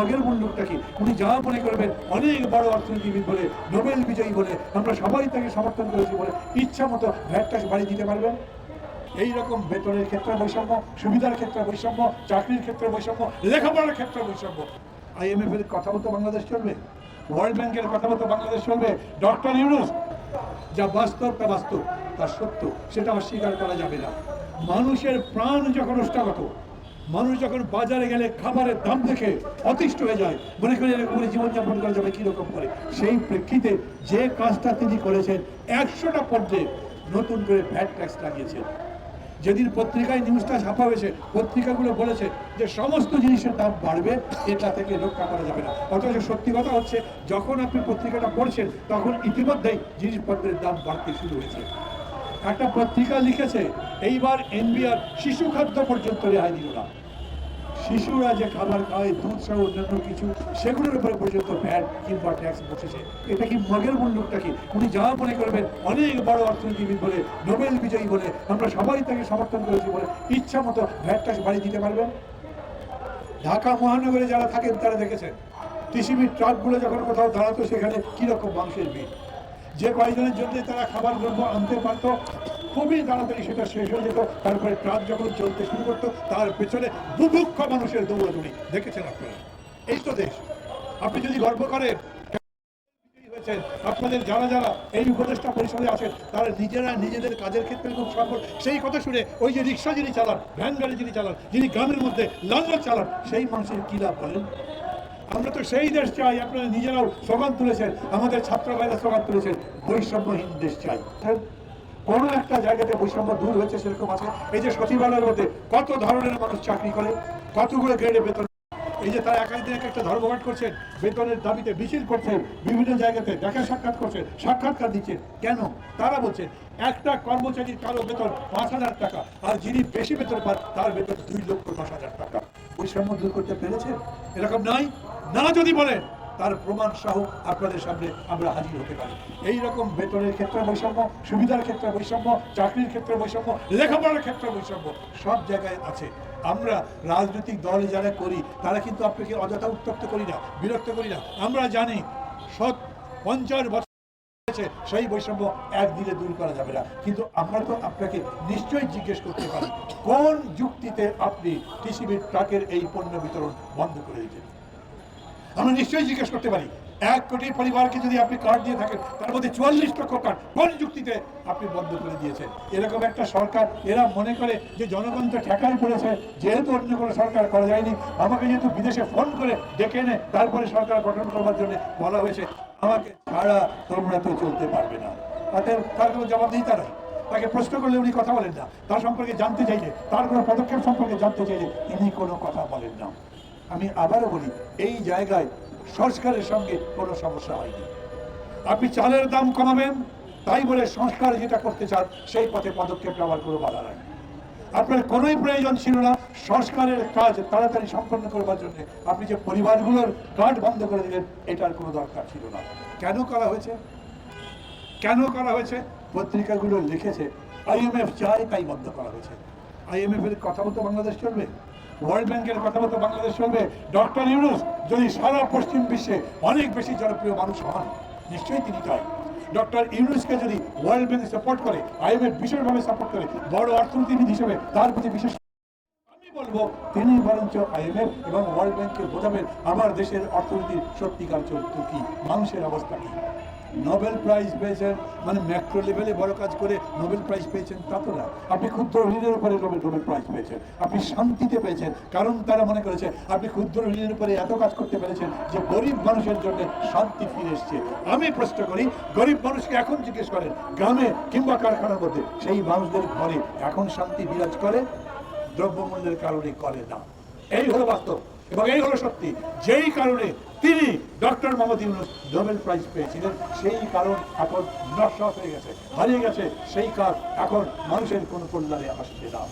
মগের মূল্যটা কি? উনি যা মনে করবেন, অনেক বড় অর্থনীতিবিদ বলে, নোবেল বিজয়ী বলে, আমরা সবাই তাকে সমর্থন করেছি বলে ইচ্ছা মতো ভ্যাট ট্যাক্স বাড়িয়ে দিতে পারবেন? এই রকম বেতনের ক্ষেত্রে বৈষম্য, সুবিধার ক্ষেত্রে বৈষম্য, চাকরির ক্ষেত্রে বৈষম্য, লেখাপড়ার ক্ষেত্রে বৈষম্য। আইএমএফ এর কথা মতো বাংলাদেশ চলবে। ওয়ার্ল্ড ব্যাংকের কথা মতো বাংলাদেশ চলবে। ডক্টর ইউনুস, যা বাস্তব তা বাস্তব, তা সত্য, সেটা অস্বীকার করা যাবে না। মানুষের প্রাণ যখন অষ্টাগত মানুষ যখন বাজারে গেলে খাবারের দাম দেখে অতিষ্ঠ হয়ে যায়, মনে করে করে জীবনযাপন করা যাবে কীরকম করে। সেই প্রেক্ষিতে যে কাজটা তিনি করেছেন, একশোটা পর্যায়ে নতুন করে ভ্যাট ট্যাক্স লাগিয়েছেন। যেদিন পত্রিকায় নিউজটা ছাপা হয়েছে, পত্রিকাগুলো বলেছে যে সমস্ত জিনিসের দাম বাড়বে, এটা থেকে রক্ষা করা যাবে না। অথচ সত্যি কথা হচ্ছে, যখন আপনি পত্রিকাটা পড়ছেন, তখন ইতিমধ্যেই জিনিসপত্রের দাম বাড়তে শুরু হয়েছে। একটা পত্রিকা লিখেছে, এইবার এনবিআর শিশু খাদ্য পর্যন্ত রেহাই দিল না। শিশুরা যে খাবার খায়, দুধ সহ অন্যান্য কিছু, সেগুলোর উপরে পর্যন্ত ভ্যাট কিংবা ট্যাক্স বসেছে। এটা কি মগের মূল্যটা কি? উনি যা মনে করবেন, অনেক বড় অর্থনীতিবিদ বলে, নোবেল বিজয়ী বলে, আমরা সবাই তাকে সমর্থন করেছি বলে ইচ্ছা মতো ভ্যাট ট্যাক্স বাড়িয়ে দিতে পারবেন? ঢাকা মহানগরে যারা থাকেন, তারা দেখেছেন। টিসিবির ট্রাকগুলো যখন কোথাও দাঁড়াতো, সেখানে কীরকম মাংসের ভিড় যে কয়েকজনের জন্য তারা খাবার দ্রব্য আনতে পারতো, খুবই তাড়াতাড়ি সেটা শেষ হয়ে যেত। তারপরে ট্রাক যখন চলতে শুরু করতো, তার পেছনে বুভুক্ষ মানুষের দৌড়াদৌড়ি। দেখেছেন আপনারা? এই তো দেশ। আপনি যদি গর্ব করেন আপনাদের যারা যারা এই উপদেষ্টা পরিষদে আছেন, তারা নিজেরা নিজেদের কাজের ক্ষেত্রে খুব সফল। সেই কথা শুনে ওই যে রিক্সা যিনি চালান, ভ্যান গাড়ি যিনি চালান, যিনি গ্রামের মধ্যে লাঞ্জার চালান, সেই মানুষের কী লাভ বলেন? আমরা তো সেই দেশ চাই, আপনারা নিজেরাও স্লোগান তুলেছেন, আমাদের ছাত্র ভাইরা স্লোগান তুলেছেন বৈষম্যহীন দেশ চাই। কোনো একটা জায়গাতে বৈষম্য দূর হয়েছে সেরকম আছে? এই যে সচিবালয়ের মধ্যে কত ধরনের মানুষ চাকরি করে, কতগুলো গ্রেডে বেতন, এই যে তারা একাধিক দিন এক একটা ধর্মঘট করছেন, বেতনের দাবিতে মিছিল করছেন, বিভিন্ন জায়গাতে দেখা সাক্ষাৎ করছেন, সাক্ষাৎকার দিচ্ছেন, কেন? তারা বলছেন একটা কর্মচারীর কারও বেতন পাঁচ হাজার টাকা, আর যিনি বেশি বেতন পান, তার বেতন দুই লক্ষ দশ হাজার টাকা। বৈষম্য দূর করতে পেরেছেন? এরকম নাই না যদি বলেন তার প্রমাণ সহ আপনাদের সামনে আমরা হাজির হতে পারি। এই রকম বেতনের ক্ষেত্রে বৈষম্য, সুবিধার ক্ষেত্রে বৈষম্য, চাকরির ক্ষেত্রে বৈষম্য, লেখাপড়ার ক্ষেত্রে বৈষম্য সব জায়গায় আছে। আমরা রাজনৈতিক দল যারা করি, তারা কিন্তু আপনাকে অযথা উত্তপ্ত করি না, বিরক্ত করি না। আমরা জানি, সৎ পঞ্চাশ বছর সেই বৈষম্য একদিনে দূর করা যাবে না। কিন্তু আমরা তো আপনাকে নিশ্চয়ই জিজ্ঞেস করতে পারি, কোন যুক্তিতে আপনি টিসিবির ট্রাকের এই পণ্য বিতরণ বন্ধ করে দিয়েছেন? আমরা নিশ্চয়ই জিজ্ঞেস করতে পারি। এক কোটি পরিবারকে যদি আপনি কার্ড দিয়ে থাকেন, তার মধ্যে চুয়াল্লিশ লক্ষ কার্ড কোন যুক্তিতে আপনি বন্ধ করে দিয়েছেন। এরকম একটা সরকার, এরা মনে করে যে জনগণ তো ঠেকাই পড়েছে, যেহেতু অন্য কোনো সরকার করা যায়নি, আমাকে যেহেতু বিদেশে ফোন করে ডেকে এনে তারপরে সরকার গঠন করবার জন্য বলা হয়েছে, আমাকে ছাড়া তোমরা তো চলতে পারবে না। তাদের, তার কোনো জবাবদিহিতা নাই। তাকে প্রশ্ন করলে উনি কথা বলেন না। তার সম্পর্কে জানতে চাইলে, তার কোনো পদক্ষেপ সম্পর্কে জানতে চাইলে ইনি কোনো কথা বলেন না। আমি আবারও বলি, এই জায়গায় সংস্কারের সঙ্গে কোনো সমস্যা হয়নি। আপনি চালের দাম কমাবেন, তাই বলে সংস্কার যেটা করতে চান, সেই পথে পদক্ষেপ নেওয়ার কোনো বাধা নাই। আপনার কোনোই প্রয়োজন ছিল না, সংস্কারের কাজ তাড়াতাড়ি সম্পন্ন করবার জন্য। আপনি যে পরিবারগুলোর কার্ড বন্ধ করে দিলেন, এটার কোনো দরকার ছিল না। কেন করা হয়েছে? কেন করা হয়েছে? পত্রিকাগুলো লিখেছে আইএমএফ চায় তাই বন্ধ করা হয়েছে। আইএমএফ এর কথা মতো বাংলাদেশ চলবে। ওয়ার্ল্ড ব্যাংকের কথা মতো বাংলাদেশ চলবে। ডক্টর ইউনুস, যদি সারা পশ্চিম বিশ্বে অনেক বেশি জনপ্রিয় মানুষ হন, নিশ্চয়ই তিনি চাই ডক্টর ইউনুসকে যদি ওয়ার্ল্ড ব্যাংক সাপোর্ট করে, আইএমএফ বিশেষভাবে সাপোর্ট করে, বড় অর্থনীতিবিদ হিসেবে তার প্রতি বিশেষ আমি বলব, তিনি বরঞ্চ আইএমএফ এবং ওয়ার্ল্ড ব্যাংককে বোঝাবেন, আমার দেশের অর্থনীতির সত্যিকার চরিত্র কি, মানুষের অবস্থা কি। নোবেল প্রাইজ পেয়েছেন মানে ম্যাক্রো লেভেলে বড় কাজ করে নোবেল প্রাইজ পেয়েছেন, তা তো না। আপনি ক্ষুদ্র ঋণের উপরে নোবেল নোবেল প্রাইজ পেয়েছেন, আপনি শান্তিতে পেয়েছেন, কারণ তারা মনে করেছে, আপনি ক্ষুদ্র ঋণের উপরে এত কাজ করতে পেরেছেন যে গরিব মানুষের জন্য শান্তি ফিরে এসছে। আমি প্রশ্ন করি, গরিব মানুষকে এখন জিজ্ঞেস করেন, গ্রামে কিংবা কারখানার মধ্যে, সেই মানুষদের ঘরে এখন শান্তি বিরাজ করে? দ্রব্যমূল্যের কারণে করে না। এই হলো বাস্তব। এবং এই হলো সত্যি, যেই কারণে তিনি doctor Mohammad Yunus Nobel prize পেয়েছিলেন, সেই কারণ এখন নষ্ট হয়ে গেছে, হারিয়ে গেছে, সেই কাজ এখন মানুষের কোনো কল্যাণে আসছে না